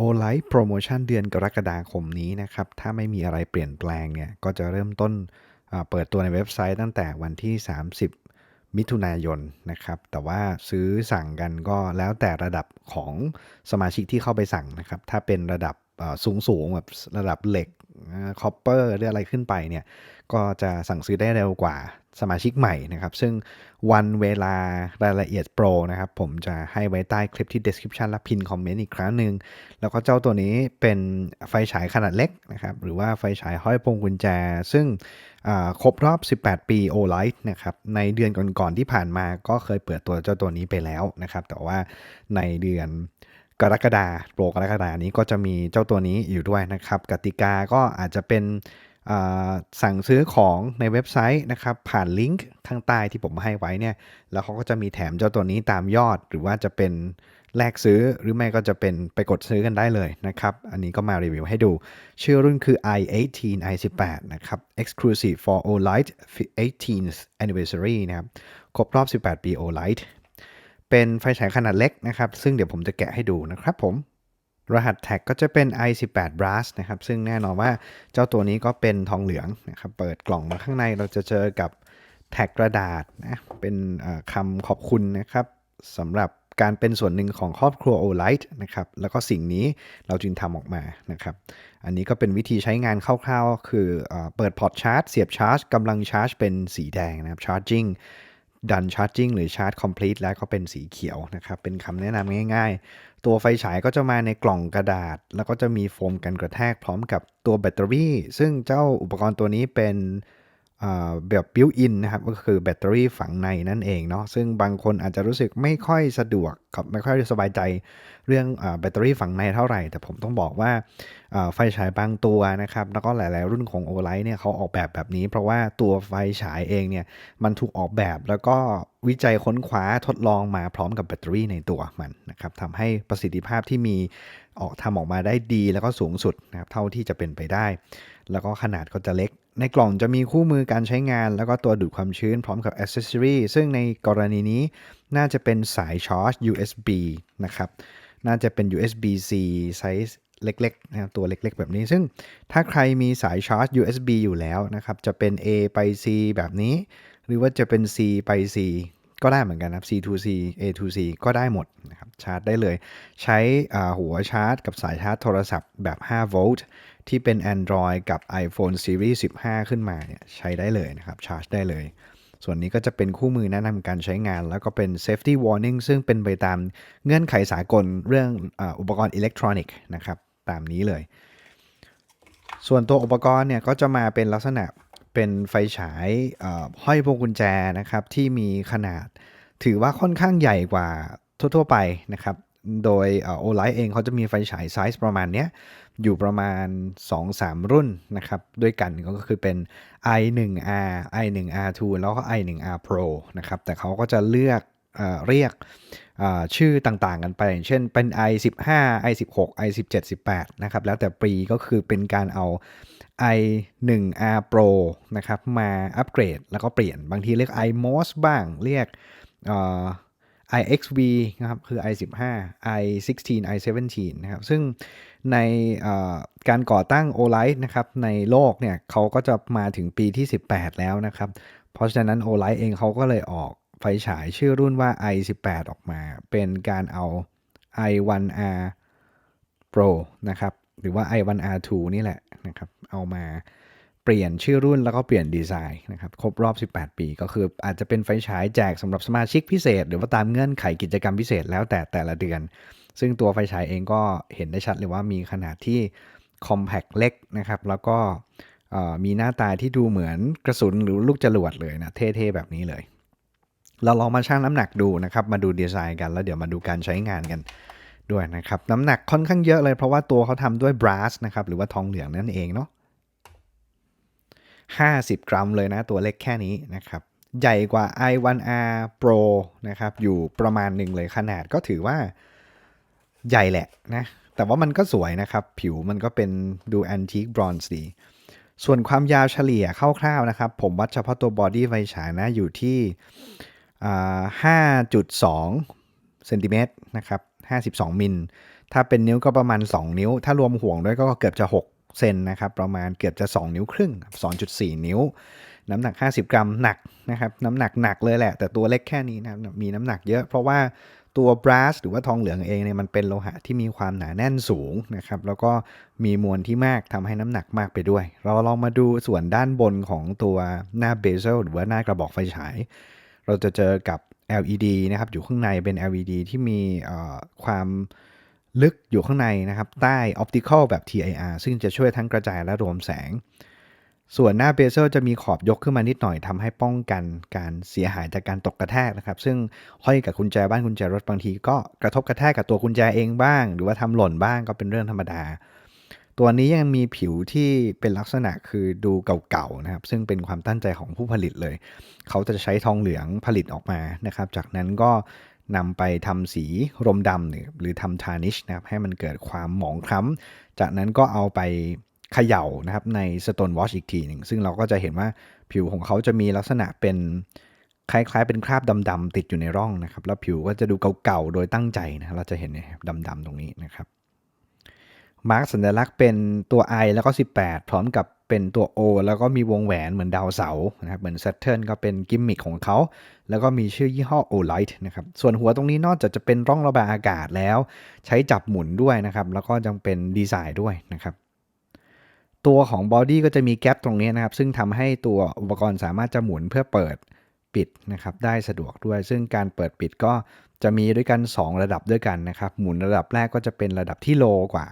โอไลฟ์โปรโมชั่นเดือนกรกฎาคมนี้นะครับ ถ้าไม่มีอะไรเปลี่ยนแปลงเนี่ย ก็จะเริ่มต้นเปิดตัวในเว็บไซต์ตั้งแต่วันที่ 30 มิถุนายนนะครับ แต่ว่าซื้อสั่งกันก็แล้วแต่ระดับของสมาชิกที่เข้าไปสั่งนะครับ ถ้าเป็นระดับสูงสูงๆแบบระดับเหล็ก คอปเปอร์หรืออะไรขึ้นไปเนี่ยก็จะสั่งซื้อได้เร็วกว่าสมาชิกใหม่นะครับ ซึ่งวันเวลารายละเอียดโปรนะครับ ผมจะให้ไว้ใต้คลิปที่ description และพินคอมเมนต์อีกครั้งหนึ่ง แล้วก็เจ้าตัวนี้เป็นไฟฉายขนาดเล็กนะครับ หรือว่าไฟฉายห้อยพวงกุญแจ ซึ่งครบรอบ 18 ปี O-Light นะครับ ในเดือนก่อนๆที่ผ่านมาก็เคยเปิดตัวเจ้าตัวนี้ไปแล้วนะครับ แต่ว่าในเดือน กรกฎาโปรกรกฎานี้ก็จะมีเจ้าตัวนี้อยู่ด้วยนะครับ กติกาก็อาจจะเป็นสั่งซื้อของในเว็บไซต์นะครับ ผ่านลิงก์ข้างใต้ที่ผมให้ไว้เนี่ย แล้วเขาก็จะมีแถมเจ้าตัวนี้ตามยอด หรือว่าจะเป็นแลกซื้อหรือไม่ก็จะเป็นไปกดซื้อกันได้เลยนะครับ อันนี้ก็มารีวิวให้ดู ชื่อรุ่นคือ i18 i18 นะครับ exclusive for olight 18th anniversary นะครับ ครบรอบ 18 ปี olight เป็นไฟฉายขนาดเล็กนะครับ ซึ่งเดี๋ยวผมจะแกะให้ดูนะครับผม รหัสแท็กก็จะเป็น i18 brass นะครับ ซึ่งแน่นอนว่าเจ้าตัวนี้ก็เป็นทองเหลืองนะครับ เปิดกล่องมาข้างในเราจะเจอกับแท็กกระดาษนะ เป็นคำขอบคุณนะครับสำหรับการเป็นส่วนหนึ่งของครอบครัว Olight นะครับ แล้วก็สิ่งนี้เราจึงทำออกมานะครับ อันนี้ก็เป็นวิธีใช้งานคร่าวๆ คือเออเปิดพอร์ตชาร์จ เสียบชาร์จกำลังชาร์จเป็นสีแดงนะครับ charging ดันชาร์จิ่งหรือชาร์จคอม plete แล้วก็เป็นสีเขียวนะครับ เป็นคำแนะนำง่าย ๆ ตัวไฟฉายก็จะมาในกล่องกระดาษ แล้วก็จะมีโฟมกันกระแทกพร้อมกับตัวแบตเตอรี่ ซึ่งเจ้าอุปกรณ์ตัวนี้เป็น แบบบิวอินนะครับก็คือแบตเตอรี่ฝังในนั่นเองเนาะซึ่งบางคนอาจจะรู้สึกไม่ค่อยสะดวกกับไม่ค่อยสบายใจเรื่องแบตเตอรี่ฝังในเท่าไหร่ แต่ผมต้องบอกว่าอ่าไฟฉายบางตัวนะครับแล้วก็หลาย ๆ รุ่นของ o l i g h t เนี่ยเขาออกแบบแบบนี้ เพราะว่าตัวไฟฉายเองเนี่ยมันถูกออกแบบแล้วก็วิจัยค้นคว้าทดลองมาพร้อมกับแบตเตอรี่ในตัวมันนะครับทำให้ประสิทธิภาพที่มี ออกทำออกมาได้ดีแล้วก็สูงสุดนะครับเท่าที่จะเป็นไปได้ แล้วก็ขนาดก็จะเล็ก ในกล่องจะมีคู่มือการใช้งาน แล้วก็ตัวดูดความชื้นพร้อมกับอ c เซสซอรีซึ่งในกรณีนี้น่าจะเป็นสายชาร์จ USB นะครับน่าจะเป็น USB-C ไซส์เล็กๆนะครับตัวเล็กๆ แบบนี้ ซึ่งถ้าใครมีสายชาร์จ USB อยู่แล้วนะครับ จะเป็น A ไป C แบบนี้ หรือว่าจะเป็น C ไป C ก็ได้เหมือนกันนะครับ C to C A to C ก็ได้หมดนะครับชาร์จได้เลย ใช้หัวชาร์จ กับสายชาร์จโทรศัพท์แบบ5โวลต์ที่เป็น Android กับ iPhone Series 15 ขึ้นมาเนี่ยใช้ได้เลยนะครับชาร์จได้เลย ส่วนนี้ก็จะเป็นคู่มือแนะนำการใช้งาน แล้วก็เป็น safety warning ซึ่งเป็นไปตามเงื่อนไขสากลเรื่องออุปกรณ์อิเล็กทรอนิกส์นะครับตามนี้เลย ส่วนตัวอุปกรณ์เนี่ยก็จะมาเป็นลักษณะ เป็นไฟฉายห้อยพวงกุญแจนะครับที่มีขนาด ถือว่าค่อนข้างใหญ่กว่าทั่ว ๆ ไปนะครับ โดยโอไลท์เองเขาจะมีไฟฉายไซส์ประมาณนี้อยู่ประมาณ 2-3 รุ่นนะครับด้วยกันก็คือเป็น i1r i1r2 แล้วก็ i1r pro นะครับแต่เขาก็จะเลือกเอเรียก ชื่อต่างๆกันไป อย่างเช่นเป็น i15 i16 i17 18นะครับแล้วแต่ปีก็คือเป็นการเอา i1r pro นะครับมาอัปเกรดแล้วก็เปลี่ยนบางทีเรียก iMOS บ้างเรียก iXV นะครับคือ i15 i16 i17 นะครับซึ่งในการก่อตั้ง Olight นะครับในโลกเนี่ยเขาก็จะมาถึงปีที่ 18 แล้วนะครับ เพราะฉะนั้น Olight เองเขาก็เลยออก ไฟฉายชื่อรุ่นว่า i18 ออกมา เป็นการเอา i1r Pro นะครับ หรือว่า i1r2 นี่แหละนะครับ เอามาเปลี่ยนชื่อรุ่นแล้วก็เปลี่ยนดีไซน์นะครับ ครบรอบ 18 ปี ก็คืออาจจะเป็นไฟฉายแจกสำหรับสมาชิกพิเศษ หรือว่าตามเงื่อนไขกิจกรรมพิเศษแล้วแต่แต่ละเดือน ซึ่งตัวไฟฉายเองก็เห็นได้ชัดเลยว่ามีขนาดที่ compact เล็กนะครับ แล้วก็มีหน้าตาที่ดูเหมือนกระสุนหรือลูกจรวดเลยนะ เท่ๆ แบบนี้เลย เราลองมาชั่งน้ำหนักดูนะครับ มาดูดีไซน์กันแล้วเดี๋ยวมาดูการใช้งานกันด้วยนะครับ น้ำหนักค่อนข้างเยอะเลยเพราะว่าตัวเขาทำด้วยบรัสนะครับ หรือว่าทองเหลืองนั่นเองเนาะ50 กรัมเลยนะตัวเล็กแค่นี้นะครับ ใหญ่กว่า i1r pro นะครับ อยู่ประมาณหนึ่งเลยขนาดก็ถือว่าใหญ่แหละนะ แต่ว่ามันก็สวยนะครับ ผิวมันก็เป็นดูแอนทิคบรอนซ์ดี ส่วนความยาวเฉลี่ยคร่าวๆนะครับ ผมวัดเฉพาะตัวบอดี้ไฟฉายนะอยู่ที่ 5.2เซนติเมตรนะครับ52 มิล ถ้าเป็นนิ้วก็ประมาณ 2 นิ้ว ถ้ารวมห่วงด้วยก็เกือบจะ 6 เซนนะครับ ประมาณเกือบจะ 2 นิ้วครึ่ง 2.4 นิ้ว น้ำหนัก 50 กรัมหนักนะครับ น้ำหนักหนักเลยแหละ แต่ตัวเล็กแค่นี้นะมีน้ำหนักเยอะ เพราะว่าตัวบรัสหรือว่าทองเหลืองเองเนี่ยมันเป็นโลหะที่มีความหนาแน่นสูงนะครับ แล้วก็มีมวลที่มากทำให้น้ำหนักมากไปด้วย เราลองมาดูส่วนด้านบนของตัวหน้าเบเซลหรือว่าหน้ากระบอกไฟฉาย เราจะเจอกับ LED นะครับอยู่ข้างในเป็น LED ที่มีความลึกอยู่ข้างในนะครับใต้ Optical แบบ TIR ซึ่งจะช่วยทั้งกระจายและรวมแสง ส่วนหน้าเบเซลจะมีขอบยกขึ้นมานิดหน่อยทำให้ป้องกันการเสียหายจากการตกกระแทกนะครับ ซึ่งห้อยกับกุญแจบ้านกุญแจรถบางที ก็กระทบกระแทกกับตัวกุญแจเองบ้าง หรือว่าทำหล่นบ้างก็เป็นเรื่องธรรมดา ตัวนี้ยังมีผิวที่เป็นลักษณะคือดูเก่าๆนะครับ ซึ่งเป็นความตั้งใจของผู้ผลิตเลย เขาจะใช้ทองเหลืองผลิตออกมานะครับ จากนั้นก็นำไปทำสีรมดำหรือทำทานิชนะครับให้มันเกิดความหมองคล้ำ จากนั้นก็เอาไปเขย่านะครับในสโตนวอชอีกทีหนึ่งซึ่งเราก็จะเห็นว่าผิวของเขาจะมีลักษณะเป็นคล้ายๆ เป็นคราบดำๆติดอยู่ในร่องนะครับ แล้วผิวก็จะดูเก่าๆ โดยตั้งใจนะเราจะเห็นเนี่ยดำๆตรงนี้นะครับ มาร์กสัญลักษณ์เป็นตัว I แล้วก็ 18 พร้อมกับเป็นตัว O แล้วก็มีวงแหวนเหมือนดาวเสาร์นะครับเหมือน Saturn ก็เป็นกิมมิคของเขา แล้วก็มีชื่อยี่ห้อ Olight นะครับส่วนหัวตรงนี้นอกจากจะเป็นร่องระบายอากาศแล้ว ใช้จับหมุนด้วยนะครับ แล้วก็ยังเป็นดีไซน์ด้วยนะครับตัวของบอดี้ก็จะมีแกลบตรงนี้นะครับ ซึ่งทำให้ตัวอุปกรณ์สามารถจะหมุนเพื่อเปิดปิดนะครับได้สะดวกด้วย ซึ่งการเปิดปิดก็จะมีด้วยกัน 2 ระดับด้วยกันนะครับ หมุนระดับแรกก็จะเป็นระดับที่โลกว่า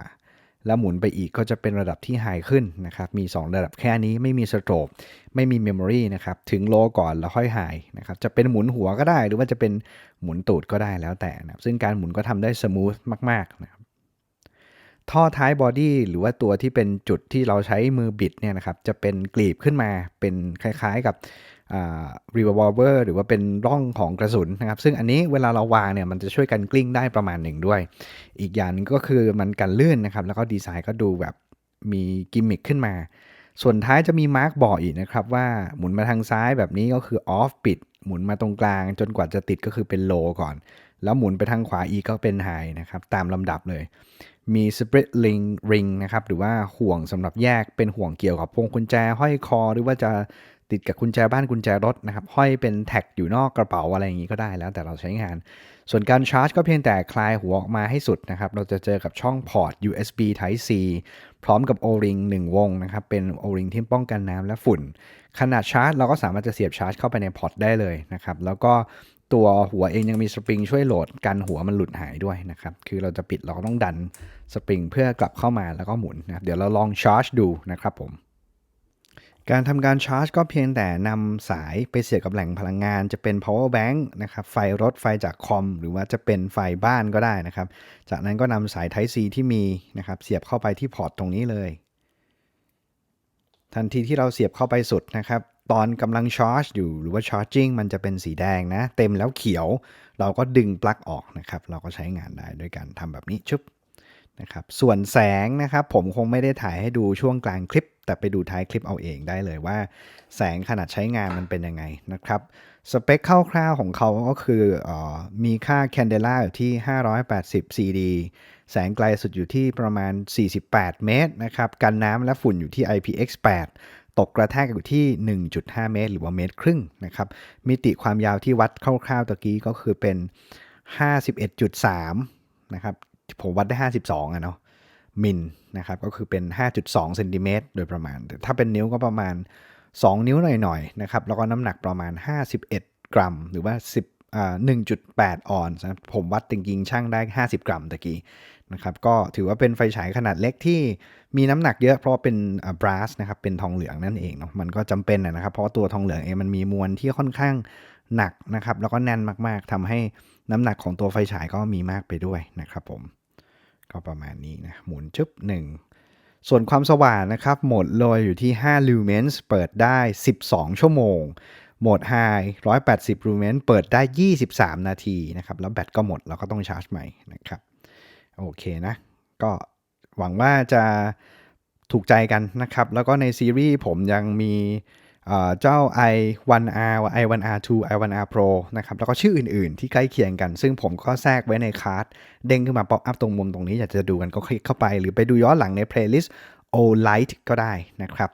แล้วหมุนไปอีกก็จะเป็นระดับที่ไฮขึ้นนะครับมี 2 ระดับแค่นี้ไม่มีสโตรบไม่มีเมมโมรีนะครับถึงโลก่อนแล้วค่อยไฮนะครับจะเป็นหมุนหัวก็ได้หรือว่าจะเป็นหมุนตูดก็ได้แล้วแต่นะซึ่งการหมุนก็ทำได้สมูทมากๆนะครับท่อท้ายบอดี้หรือว่าตัวที่เป็นจุดที่เราใช้มือบิดเนี่ยนะครับจะเป็นกลีบขึ้นมาเป็นคล้ายๆกับ รีวอลเวอร์หรือว่าเป็นร่องของกระสุนนะครับซึ่งอันนี้เวลาเราวางเนี่ยมันจะช่วยกันกลิ้งได้ประมาณหนึ่งด้วย อีกอย่างนึงก็คือมันกันลื่นนะครับ แล้วก็ดีไซน์ก็ดูแบบมีกิมมิคขึ้นมา ส่วนท้ายจะมีมาร์กบอกอีกนะครับ ว่าหมุนมาทางซ้ายแบบนี้ก็คือออฟปิด หมุนมาตรงกลาง จนกว่าจะติดก็คือเป็นโลก่อน แล้วหมุนไปทางขวาอีกก็เป็นไฮนะครับตามลำดับเลยมี split ring ring นะครับ หรือว่าห่วงสำหรับแยกเป็นห่วงเกี่ยวกับพวงกุญแจห้อยคอ หรือว่าจะ ติดกับกุญแจบ้านกุญแจรถนะครับห้อยเป็นแท็กอยู่นอกกระเป๋าอะไรอย่างนี้ก็ได้แล้วแต่เราใช้งาน ส่วนการชาร์จก็เพียงแต่คลายหัวออกมาให้สุดนะครับ เราจะเจอกับช่องพอร์ต USB Type C พร้อมกับ O-ring 1 วงนะครับ เป็น O-ring ที่ป้องกันน้ำและฝุ่น ขนาดชาร์จเราก็สามารถจะเสียบชาร์จเข้าไปในพอร์ตได้เลยนะครับ แล้วก็ตัวหัวเองยังมีสปริงช่วยโหลดกันหัวมันหลุดหายด้วยนะครับ คือเราจะปิดเราก็ต้องดันสปริงเพื่อกลับเข้ามาแล้วก็หมุนนะเดี๋ยวเราลองชาร์จดูนะครับผม การทำการชาร์จก็เพียงแต่นำสายไปเสียบกับแหล่งพลังงาน จะเป็น power bank นะครับ ไฟรถไฟจากคอม หรือว่าจะเป็นไฟบ้านก็ได้นะครับ จากนั้นก็นำสาย Type C ที่มีนะครับเสียบเข้าไปที่พอร์ตตรงนี้เลย ทันทีที่เราเสียบเข้าไปสุดนะครับ ตอนกำลังชาร์จอยู่หรือว่า charging มันจะเป็นสีแดงนะ เต็มแล้วเขียว เราก็ดึงปลั๊กออกนะครับ เราก็ใช้งานได้ด้วยการทำแบบนี้ชุบ นะครับส่วนแสงนะครับผมคงไม่ได้ถ่ายให้ดูช่วงกลางคลิป แต่ไปดูท้ายคลิปเอาเองได้เลยว่า แสงขนาดใช้งานมันเป็นยังไงนะครับสเปคคร่าวๆของเขาก็คืออมีค่า Candela อยู่ที่ 580 CD แสงไกลสุดอยู่ที่ประมาณ 48 เมตรนะครับกันน้ำและฝุ่นอยู่ที่ IPX8 ตกกระแทกอยู่ที่ 1.5 เมตร หรือว่าเมตรครึ่งนะครับมิติความยาวที่วัดคร่าวๆตะกี้ก็คือเป็น 51.3นะครับ ผมวัดได้ 52อะเนาะมิลนะครับก็คือเป็น 5.2เซนติเมตรโดยประมาณ ถ้าเป็นนิ้วก็ประมาณ 2 นิ้วหน่อยๆนะครับแล้วก็น้ำหนักประมาณ 51 กรัม หรือว่า 10อ่า1.8 ออนซ์นะผมวัดจริงๆช่างได้ 50 กรัมตะกี้นะครับก็ถือว่าเป็นไฟฉายขนาดเล็กที่มีน้ำหนักเยอะเพราะเป็นบรัสนะครับเป็นทองเหลืองนั่นเองเนาะมันก็จำเป็นนะครับเพราะตัวทองเหลืองเองมันมีมวลที่ค่อนข้างหนักนะครับแล้วก็แน่นมากๆทำให้ น้ำหนักของตัวไฟฉายก็มีมากไปด้วยนะครับผม ก็ประมาณนี้นะ หมุนชึบหนึ่งส่วนความสว่างนะครับโหมดโลยอยู่ที่ 5 lumens เปิดได้ 12 ชั่วโมง โหมด High 180 lumens เปิดได้ 23 นาทีนะครับ แล้วแบตก็หมดเราก็ต้องชาร์จใหม่นะครับ โอเคนะ ก็หวังว่าจะถูกใจกันนะครับ แล้วก็ในซีรีส์ผมยังมี เอ่อเจ้า i1r i1r2 i1r pro นะครับแล้วก็ชื่ออื่นๆ ที่ใกล้เคียงกัน ซึ่งผมก็แทรกไว้ในคาร์ดเด้งขึ้นมาป๊อปอัพตรงมุมตรงนี้อยากจะดูกันก็คลิกเข้าไป หรือไปดูย้อนหลังใน playlist o light ก็ได้นะครับ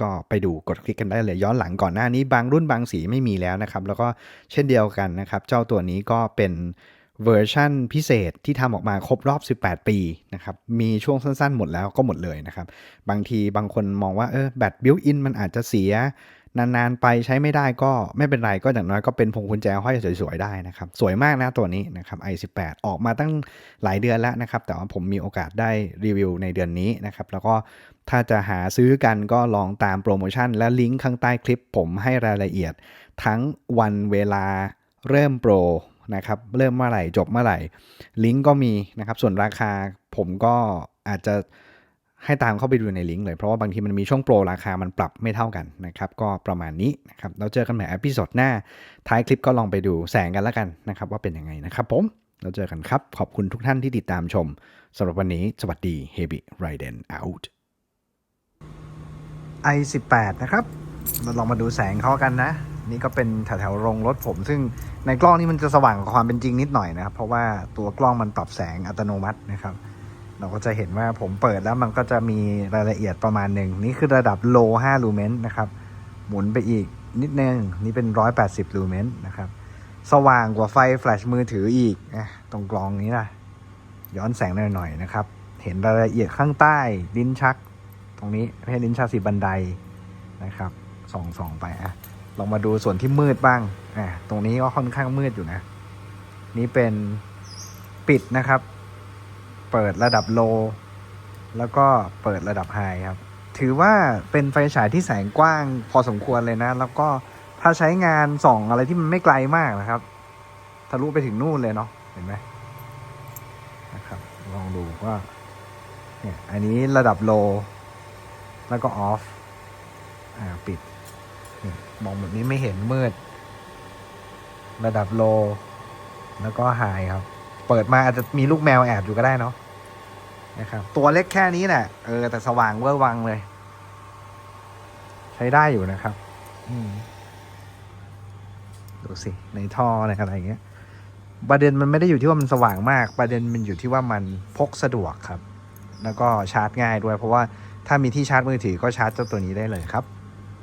ก็ไปดูกดคลิกกันได้เลยย้อนหลังก่อนหน้านี้บางรุ่นบางสีไม่มีแล้วนะครับ แล้วก็เช่นเดียวกันนะครับ เจ้าตัวนี้ก็เป็นเวอร์ชั่นพิเศษที่ทำออกมาครบรอบ 18 ปีนะครับ มีช่วงสั้นๆ หมดแล้วก็หมดเลยนะครับ บางทีบางคนมองว่าเออแบตบิวอินมันอาจจะเสีย นานๆไปใช้ไม่ได้ก็ไม่เป็นไรก็อย่างน้อยก็เป็นพวงกุญแจห้อยสวยๆได้นะครับสวยมากนะตัวนี้นะครับ i18 ออกมาตั้งหลายเดือนแล้วนะครับ แต่ว่าผมมีโอกาสได้รีวิวในเดือนนี้นะครับแล้วก็ถ้าจะหาซื้อกันก็ลองตามโปรโมชั่น และลิงก์ข้างใต้คลิปผมให้รายละเอียด ทั้งวันเวลาเริ่มโปรนะครับเริ่มเมื่อไหร่จบเมื่อไหร่ ลิงก์ก็มีนะครับส่วนราคาผมก็อาจจะ ให้ตามเข้าไปดูในลิงก์เลย เพราะว่าบางทีมันมีช่วงโปรราคามันปรับไม่เท่ากันนะครับ ก็ประมาณนี้นะครับ เราเจอกันใหม่อพิสดหน้า ท้ายคลิปก็ลองไปดูแสงกันแล้วกันนะครับ ว่าเป็นยังไงนะครับผม เราเจอกันครับ ขอบคุณทุกท่านที่ติดตามชมสำหรับวันนี้ สวัสดี Heavy r i d e n out i18 นะครับ เราลองมาดูแสงเขากันนะ นี่ก็เป็นแถวๆโรงรถผม ซึ่งในกล้องนี่มันจะสว่างกว่าความเป็นจริงนิดหน่อยนะครับ เพราะว่าตัวกล้องมันปรับแสงอัตโนมัตินะครับ เราก็จะเห็นว่าผมเปิดแล้วมันก็จะมีรายละเอียดประมาณหนึ่งนี่คือระดับ low 5 lumen นะครับ หมุนไปอีกนิดนึง นี่เป็น 180 lumen นะครับ สว่างกว่าไฟแฟลชมือถืออีกนะตรงกลองนี้นะย้อนแสงหน่อยๆนะครับ เห็นรายละเอียดข้างใต้ลิ้นชัก ตรงนี้ไม่ใช่ลิ้นชักสีบันไดนะครับส่องส่องไปอะลองมาดูส่วนที่มืดบ้างอะตรงนี้ก็ค่อนข้างมืดอยู่นะ นี่เป็นปิดนะครับ เปิดระดับโล แล้วก็เปิดระดับไฮครับ ถือว่าเป็นไฟฉายที่แสงกว้างพอสมควรเลยนะ แล้วก็ถ้าใช้งานส่องอะไรที่มันไม่ไกลมากนะครับ ทะลุไปถึงนู่นเลยเนาะเห็นไหมนะครับ ลองดูว่าเนี่ยอันนี้ระดับโล แล้วก็ออฟอ่าปิดมองแบบนี้ไม่เห็นมืด ระดับโล แล้วก็ไฮครับ เปิดมาอาจจะมีลูกแมวแอบอยู่ก็ได้เนาะนะครับตัวเล็กแค่นี้แหละเออแต่สว่างเวอร์วังเลย ใช้ได้อยู่นะครับดูสิ ในท่อในอะไรอย่างเงี้ยประเด็นมันไม่ได้อยู่ที่ว่ามันสว่างมาก ประเด็นมันอยู่ที่ว่ามันพกสะดวกครับ แล้วก็ชาร์จง่ายด้วย เพราะว่าถ้ามีที่ชาร์จมือถือก็ชาร์จเจ้าตัวนี้ได้เลยครับ